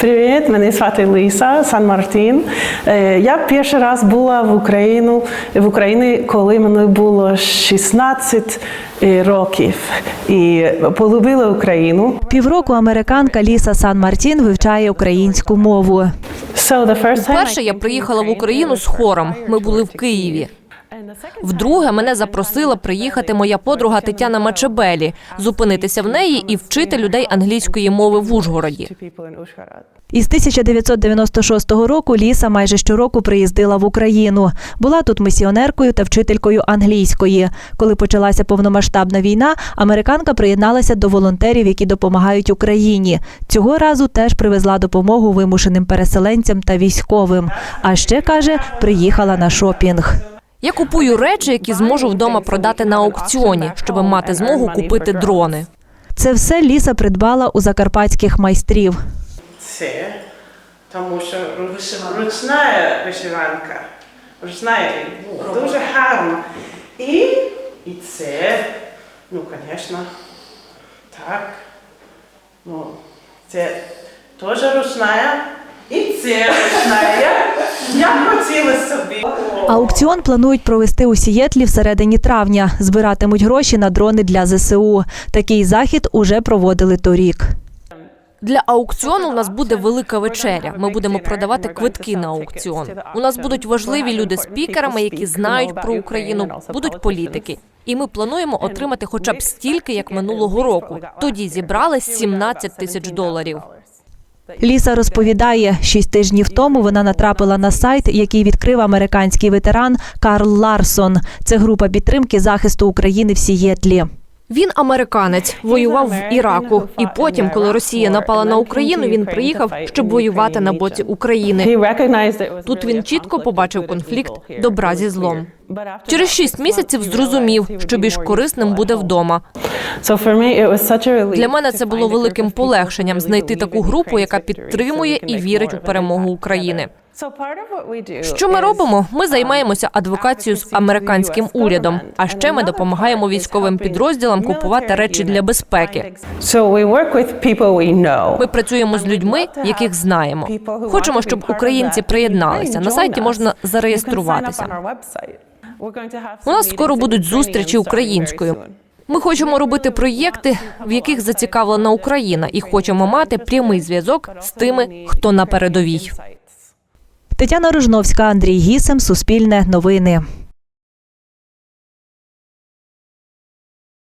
Привіт, мене звати Ліса Сан Мартін. Е, Я перший раз була в Україну в Україні, коли мені було 16 років і полюбила Україну. Півроку американка Ліса Сан Мартін вивчає українську мову. Перше я приїхала в Україну з хором. Ми були в Києві. Вдруге мене запросила приїхати моя подруга Тетяна Мачебелі, зупинитися в неї і вчити людей англійської мови в Ужгороді. Із 1996 року Ліса майже щороку приїздила в Україну. Була тут місіонеркою та вчителькою англійської. Коли почалася повномасштабна війна, американка приєдналася до волонтерів, які допомагають Україні. Цього разу теж привезла допомогу вимушеним переселенцям та військовим. А ще каже, приїхала на шопінг. Я купую речі, які зможу вдома продати на аукціоні, щоб мати змогу купити дрони. Це все Ліса придбала у закарпатських майстрів. Це тому що руч- ручна вишиванка. Ручна дуже гарна. І, і це, ну, звісно, так. Ну, це теж ручна. І це ручна. Я, хотіла собі. Аукціон планують провести у Сієтлі всередині травня. Збиратимуть гроші на дрони для ЗСУ. Такий захід уже проводили торік. Для аукціону у нас буде велика вечеря. Ми будемо продавати квитки на аукціон. У нас будуть важливі люди спікерами, які знають про Україну, будуть політики. І ми плануємо отримати хоча б стільки, як минулого року. Тоді зібрали 17 тисяч доларів. Ліса розповідає, шість тижнів тому вона натрапила на сайт, який відкрив американський ветеран Карл Ларсон. Це група підтримки захисту України в Сієтлі. Він американець, воював в Іраку. І потім, коли Росія напала на Україну, він приїхав, щоб воювати на боці України. Тут він чітко побачив конфлікт добра зі злом. Через шість місяців зрозумів, що більш корисним буде вдома. Для мене це було великим полегшенням знайти таку групу, яка підтримує і вірить у перемогу України. Що ми робимо? Ми um, займаємося адвокацією з американським урядом. А ще ми допомагаємо військовим підрозділам купувати речі для безпеки. Ми працюємо з людьми, яких знаємо. Хочемо, щоб українці приєдналися. На сайті можна зареєструватися. У нас скоро будуть зустрічі українською. Ми хочемо робити проєкти, в яких зацікавлена Україна, і хочемо мати прямий зв'язок з тими, хто на передовій. Тетяна Рожновська, Андрій Гісем, Суспільне новини.